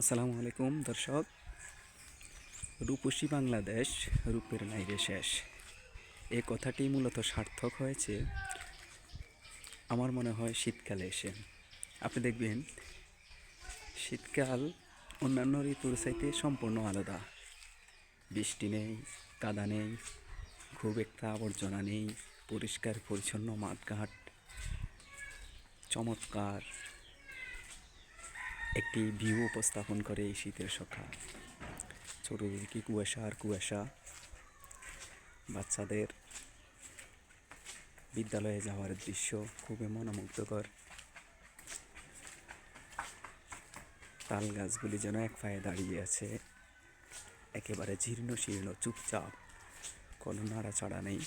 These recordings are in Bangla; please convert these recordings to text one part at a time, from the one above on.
আসসালামু আলাইকুম দর্শক। রূপসী বাংলাদেশ, রূপের নাইরে শেষ। এই কথাটি মূলত সার্থক হয়েছে, আমার মনে হয় শীতকালে এসে। আপনি দেখবেন, শীতকাল অন্যান্য ঋতুর চাইতে সম্পূর্ণ আলাদা। বৃষ্টি নেই, কাদা নেই, খুব একটা আবর্জনা নেই পরিষ্কার পরিচ্ছন্ন মাঠঘাট, চমৎকার। একটি ভিউ উপস্থাপন করে এই শীতের সকাল। চতুর্দিকে কুয়াশা আর কুয়াশা। বাচ্চাদের বিদ্যালয়ে যাওয়ার দৃশ্য খুবই মনোমুগ্ধকর। তাল গাছগুলি যেন এক পায়ে দাঁড়িয়ে আছে। একেবারে জীর্ণ শীর্ণ, চুপচাপ। কোনো নাড়াচাড়া নেই।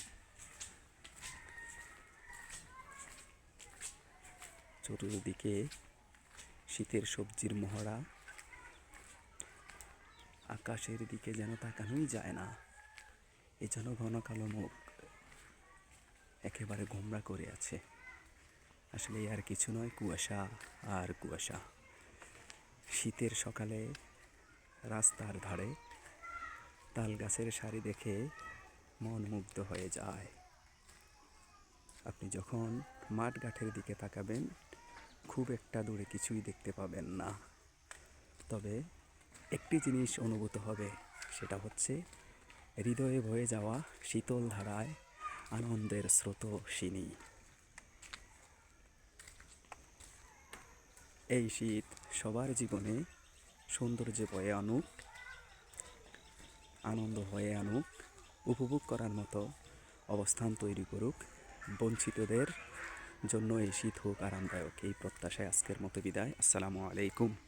চতুর্দিকে শীতের সবজির মহড়া। আকাশের দিকে যেন তাকানোই যায় না। এ যেন ঘন কালো মুখ একেবারে গোমরা করে আছে। আসলে আর কিছু নয়, কুয়াশা আর কুয়াশা। শীতের সকালে রাস্তার ধারে তাল গাছের সারি দেখে মন মুগ্ধ হয়ে যায়। আপনি যখন মাঠ মাঠঘাটের দিকে তাকাবেন খুব একটা দূরে কিছুই দেখতে পাবেন না। তবে একটি জিনিস অনুভূত হবে, সেটা হচ্ছে হৃদয়ে বয়ে যাওয়া শীতল ধারায় আনন্দের স্রোত সিনি এই শীত সবার জীবনে সৌন্দর্য বয়ে আনুক, আনন্দ হয়ে আনুক, উপভোগ করার মতো অবস্থান তৈরি করুক বঞ্চিতদের জন্য এই শীত হোক আরামদায়ক এই প্রত্যাশায় আজকের মতো বিদায়। আসসালামু আলাইকুম।